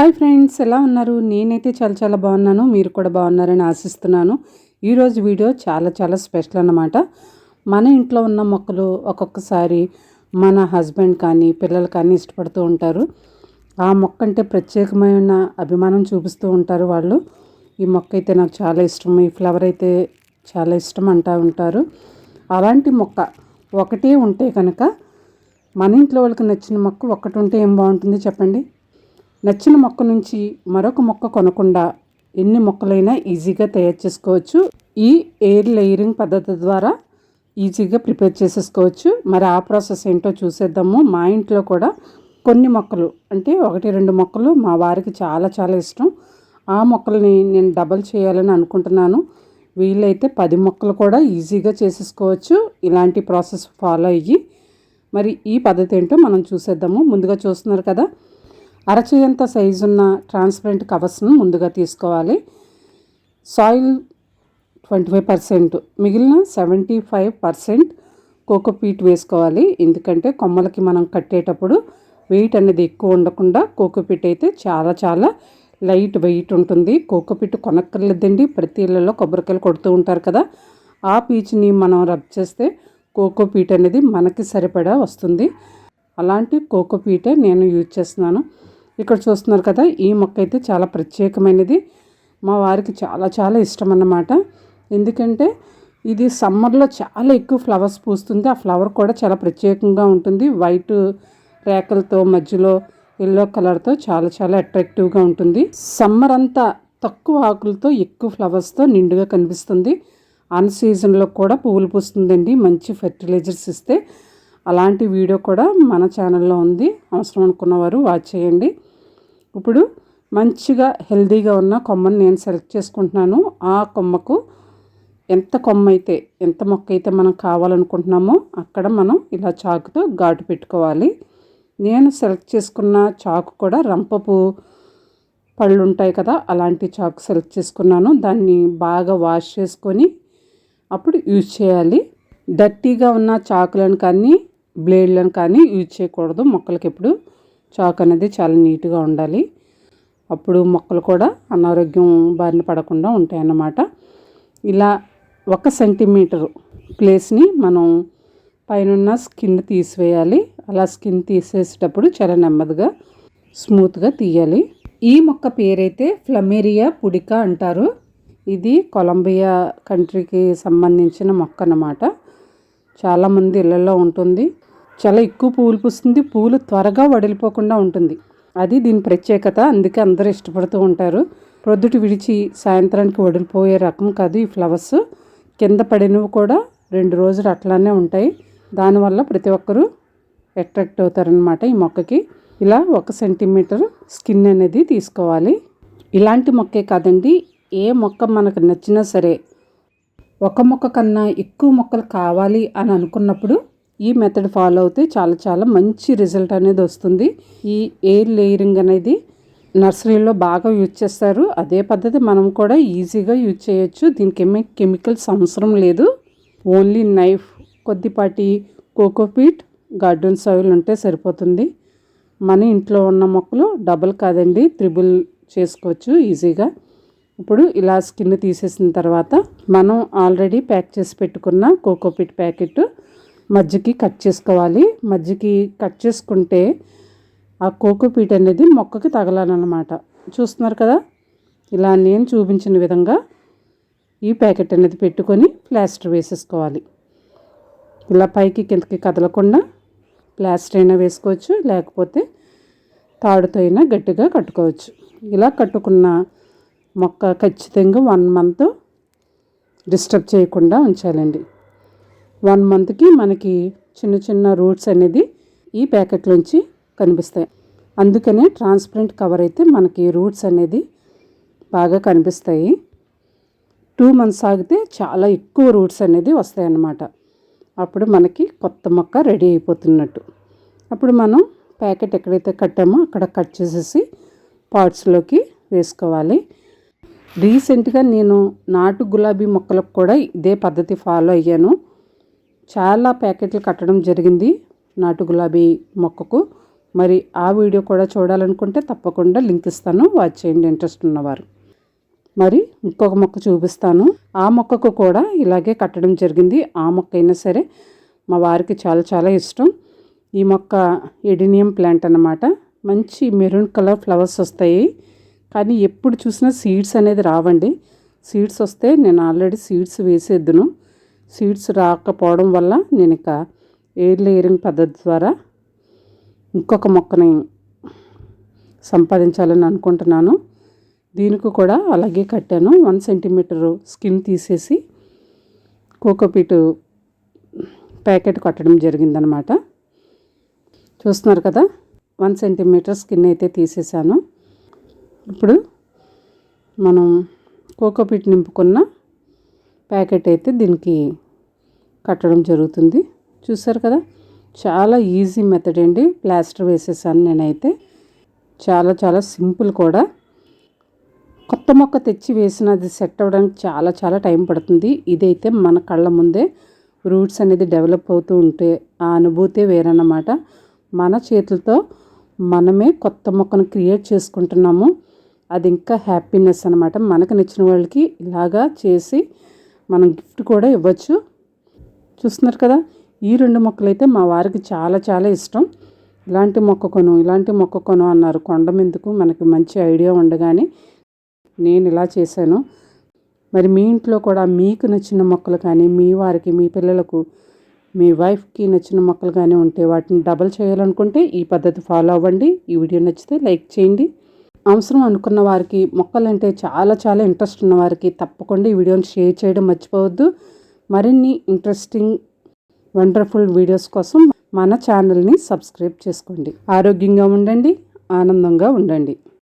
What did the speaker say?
Hi friends ఎలా ఉన్నారు? నేనైతే చాలా చాలా బాగున్నాను. మీరు కూడా బాగున్నారని ఆశిస్తున్నాను. ఈరోజు వీడియో చాలా చాలా స్పెషల్ అన్నమాట. మన ఇంట్లో ఉన్న మొక్కలు ఒక్కొక్కసారి మన హస్బెండ్ కానీ పిల్లలు కానీ ఇష్టపడుతూ ఉంటారు. ఆ మొక్క అంటే ప్రత్యేకమైన అభిమానం చూపిస్తూ ఉంటారు వాళ్ళు. ఈ మొక్క అయితే నాకు చాలా ఇష్టం. ఈ ఫ్లవర్ అయితే చాలా ఇష్టం అంటూ ఉంటారు. అలాంటి మొక్క ఒకటే ఉంటే కనుక మన ఇంట్లో వాళ్ళకి నచ్చిన మొక్క ఒకటి ఉంటే ఏం బాగుంటుంది చెప్పండి? నచ్చిన మొక్క నుంచి మరొక మొక్క కొనకుండా ఎన్ని మొక్కలైనా ఈజీగా తయారు చేసుకోవచ్చు. ఈ ఎయిర్ లేయరింగ్ పద్ధతి ద్వారా ఈజీగా ప్రిపేర్ చేసేసుకోవచ్చు. మరి ఆ ప్రాసెస్ ఏంటో చూసేద్దాము. మా ఇంట్లో కూడా కొన్ని మొక్కలు అంటే ఒకటి రెండు మొక్కలు మా వారికి చాలా చాలా ఇష్టం. ఆ మొక్కల్ని నేను డబల్ చేయాలని అనుకుంటున్నాను. వీలైతే పది మొక్కలు కూడా ఈజీగా చేసేసుకోవచ్చు. ఇలాంటి ప్రాసెస్ ఫాలో అయ్యి. మరి ఈ పద్ధతి ఏంటో మనం చూసేద్దాము. ముందుగా చూస్తున్నారు కదా అరచేయంత సైజు ఉన్న ట్రాన్స్పరెంట్ కవర్స్ను ముందుగా తీసుకోవాలి. సాయిల్ ట్వంటీ ఫైవ్ పర్సెంట్ మిగిలిన సెవెంటీ ఫైవ్ పర్సెంట్ కోకోపీట్ వేసుకోవాలి. ఎందుకంటే కొమ్మలకి మనం కట్టేటప్పుడు వెయిట్ అనేది ఎక్కువ ఉండకుండా కోకోపీట్ అయితే చాలా చాలా లైట్ వెయిట్ ఉంటుంది. కోకోపీట్ కొనక్కర్లేదండి. ప్రతి ఇళ్ళలో కొబ్బరికాయలు కొడుతూ ఉంటారు కదా. ఆ పీచుని మనం రబ్ చేస్తే కోకోపీట్ అనేది మనకి సరిపడా వస్తుంది. అలాంటి కోకోపీటే నేను యూజ్ చేస్తున్నాను. ఇక్కడ చూస్తున్నారు కదా ఈ మొక్క అయితే చాలా ప్రత్యేకమైనది. మా వారికి చాలా చాలా ఇష్టం అన్నమాట ఎందుకంటే ఇది సమ్మర్లో చాలా ఎక్కువ ఫ్లవర్స్ పూస్తుంది. ఆ ఫ్లవర్ కూడా చాలా ప్రత్యేకంగా ఉంటుంది. వైట్ రేకలతో మధ్యలో ఎల్లో కలర్తో చాలా చాలా అట్రాక్టివ్గా ఉంటుంది. సమ్మర్ అంతా తక్కువ ఆకులతో ఎక్కువ ఫ్లవర్స్తో నిండుగా కనిపిస్తుంది. అన్ సీజన్లో కూడా పువ్వులు పూస్తుందండి. మంచి ఫెర్టిలైజర్స్ ఇస్తే అలాంటి వీడియో కూడా మన ఛానల్లో ఉంది. అవసరం అనుకున్నవారు వాచ్ చేయండి. ఇప్పుడు మంచిగా హెల్దీగా ఉన్న కొమ్మను నేను సెలెక్ట్ చేసుకుంటున్నాను. ఆ కొమ్మకు ఎంత కొమ్మ అయితే ఎంత మొక్క అయితే మనం కావాలనుకుంటున్నామో అక్కడ మనం ఇలా చాకుతో ఘాటు పెట్టుకోవాలి. నేను సెలెక్ట్ చేసుకున్న చాకు కూడా రంపపు పళ్ళు ఉంటాయి కదా అలాంటి చాకు సెలెక్ట్ చేసుకున్నాను. దాన్ని బాగా వాష్ చేసుకొని అప్పుడు యూజ్ చేయాలి. డర్టీగా ఉన్న చాకులను కానీ బ్లేడ్లను కానీ యూజ్ చేయకూడదు. మొక్కలకి ఎప్పుడు చాక్ అనేది చాలా నీట్గా ఉండాలి. అప్పుడు మొక్కలు కూడా అనారోగ్యం బారిన పడకుండా ఉంటాయి అన్నమాట ఇలా ఒక సెంటీమీటర్ ప్లేస్ని మనం పైన స్కిన్ తీసివేయాలి. అలా స్కిన్ తీసేసేటప్పుడు చాలా నెమ్మదిగా స్మూత్గా తీయాలి. ఈ మొక్క పేరైతే ఫ్లమేరియా పుడిక అంటారు. ఇది కొలంబియా కంట్రీకి సంబంధించిన మొక్క అన్నమాట. చాలామంది ఇళ్ళల్లో ఉంటుంది. చాలా ఎక్కువ పువ్వులు పూస్తుంది పువ్వులు త్వరగా వడిలిపోకుండా ఉంటుంది. అది దీని ప్రత్యేకత. అందుకే అందరూ ఇష్టపడుతూ ఉంటారు. ప్రొద్దుటి విడిచి సాయంత్రానికి వడిలిపోయే రకం కాదు ఈ ఫ్లవర్స్. కింద పడినవి కూడా రెండు రోజులు అట్లానే ఉంటాయి. దానివల్ల ప్రతి ఒక్కరూ అట్రాక్ట్ అవుతారనమాట ఈ మొక్కకి. ఇలా ఒక సెంటీమీటర్ స్కిన్ అనేది తీసుకోవాలి. ఇలాంటి మొక్కే కాదండి. ఏ మొక్క మనకు నచ్చినా సరే ఒక మొక్క కన్నా ఎక్కువ మొక్కలు కావాలి అని అనుకున్నప్పుడు ఈ మెథడ్ ఫాలో అవుతే చాలా చాలా మంచి రిజల్ట్ అనేది వస్తుంది. ఈ ఎయిర్ లేయరింగ్ అనేది నర్సరీలో బాగా యూజ్ చేస్తారు. అదే పద్ధతి మనం కూడా ఈజీగా యూజ్ చేయొచ్చు. దీనికి ఏమీ కెమికల్స్ అవసరం లేదు. ఓన్లీ నైఫ్ కొద్దిపాటి కోకోపీట్ గార్డెన్ సాయిల్ ఉంటే సరిపోతుంది. మన ఇంట్లో ఉన్న మొక్కలు డబుల్ కాదండి త్రిబుల్ చేసుకోవచ్చు ఈజీగా ఇప్పుడు ఇలా స్కిన్ తీసేసిన తర్వాత మనం ఆల్రెడీ ప్యాక్ చేసి పెట్టుకున్న కోకోపీట్ ప్యాకెట్ మజ్జికి కట్ చేసుకోవాలి. మజ్జికి కట్ చేసుకుంటే ఆ కోకోపీట్ అనేది మొక్కకి తగలాలన్నమాట. చూస్తున్నారు కదా? ఇలా నేను చూపించిన విధంగా ఈ ప్యాకెట్ అనేది పెట్టుకొని ప్లాస్టర్ వేసేసుకోవాలి. ఇలా పైకి కిందకి కదలకుండా ప్లాస్టర్ అయినా వేసుకోవచ్చు లేకపోతే తాడుతో అయినా గట్టిగా కట్టుకోవచ్చు. ఇలా కట్టుకున్న మొక్క ఖచ్చితంగా వన్ మంత్ డిస్టర్బ్ చేయకుండా ఉంచాలండి. వన్ మంత్కి మనకి చిన్న చిన్న రూట్స్ అనేది ఈ ప్యాకెట్లోంచి కనిపిస్తాయి. అందుకనే ట్రాన్స్పరెంట్ కవర్ అయితే మనకి రూట్స్ అనేది బాగా కనిపిస్తాయి. టూ మంత్స్ ఆగితే చాలా ఎక్కువ రూట్స్ అనేది వస్తాయన్నమాట. అప్పుడు మనకి కొత్త మొక్క రెడీ అయిపోతున్నట్టు. అప్పుడు మనం ప్యాకెట్ ఎక్కడైతే కట్టామో అక్కడ కట్ చేసేసి పాట్స్లోకి వేసుకోవాలి. రీసెంట్గా నేను నాటు గులాబీ మొక్కలకు కూడా ఇదే పద్ధతి ఫాలో అయ్యాను. చాలా ప్యాకెట్లు కట్టడం జరిగింది నాటు గులాబీ మొక్కకు. మరి ఆ వీడియో కూడా చూడాలనుకుంటే తప్పకుండా లింక్ ఇస్తాను వాచ్ చేయండి ఇంట్రెస్ట్ ఉన్నవారు. మరి ఇంకొక మొక్క చూపిస్తాను. ఆ మొక్కకు కూడా ఇలాగే కట్టడం జరిగింది. ఆ మొక్క అయినా సరే మా వారికి చాలా చాలా ఇష్టం. ఈ మొక్క ఎడినియం ప్లాంట్ అన్నమాట. మంచి మెరూన్ కలర్ ఫ్లవర్స్ వస్తాయి. కానీ ఎప్పుడు చూసినా సీడ్స్ అనేది రావండి. సీడ్స్ వస్తే నేను ఆల్రెడీ సీడ్స్ వేసేద్దును. సీడ్స్ రాకపోవడం వల్ల నేను ఇక ఎయిర్ లేయరింగ్ పద్ధతి ద్వారా ఇంకొక మొక్కని సంపాదించాలని అనుకుంటున్నాను. దీనికి కూడా అలాగే కట్టాను. వన్ సెంటీమీటరు స్కిన్ తీసేసి కోకోపీటు ప్యాకెట్ కట్టడం జరిగిందనమాట. చూస్తున్నారు కదా వన్ సెంటీమీటర్ స్కిన్ అయితే తీసేసాను ఇప్పుడు మనం కోకోపీట్ నింపుకున్న ప్యాకెట్ అయితే దీనికి కట్టడం జరుగుతుంది. చూసారు కదా? చాలా ఈజీ మెథడ్ అండి. ప్లాస్టర్ వేసేసాను నేనైతే. చాలా చాలా సింపుల్ కూడా. కొత్త మొక్క తెచ్చి వేసిన అది సెట్ అవ్వడానికి చాలా చాలా టైం పడుతుంది. ఇదైతే మన కళ్ళ ముందే రూట్స్ అనేది డెవలప్ అవుతూ ఉంటే ఆ అనుభూతే వేరన్నమాట. మన చేతులతో మనమే కొత్త మొక్కను క్రియేట్ చేసుకుంటున్నాము. అది ఇంకా హ్యాపీనెస్ అనమాట మనకు నచ్చిన వాళ్ళకి ఇలాగా చేసి మనం గిఫ్ట్ కూడా ఇవ్వచ్చు. చూస్తున్నారు కదా ఈ రెండు మొక్కలైతే మా వారికి చాలా చాలా ఇష్టం. ఇలాంటి మొక్క కొను ఇలాంటి మొక్క కొను అన్నారు. కొండ మీదకు మనకి మంచి ఐడియా ఉండగానే నేను ఇలా చేశాను. మరి మీ ఇంట్లో కూడా మీకు నచ్చిన మొక్కలు కానీ మీ వారికి మీ పిల్లలకు మీ వైఫ్కి నచ్చిన మొక్కలు కానీ ఉంటే వాటిని డబల్ చేయాలనుకుంటే ఈ పద్ధతి ఫాలో అవ్వండి. ఈ వీడియో నచ్చితే లైక్ చేయండి. అవసరం అనుకున్న వారికి మొక్కలంటే చాలా చాలా ఇంట్రెస్ట్ ఉన్న వారికి తప్పకుండా ఈ వీడియోని షేర్ చేయడం మర్చిపోవద్దు. మరిన్ని ఇంట్రెస్టింగ్ వండర్ఫుల్ వీడియోస్ కోసం మన ఛానల్ని సబ్స్క్రైబ్ చేసుకోండి. ఆరోగ్యంగా ఉండండి ఆనందంగా ఉండండి.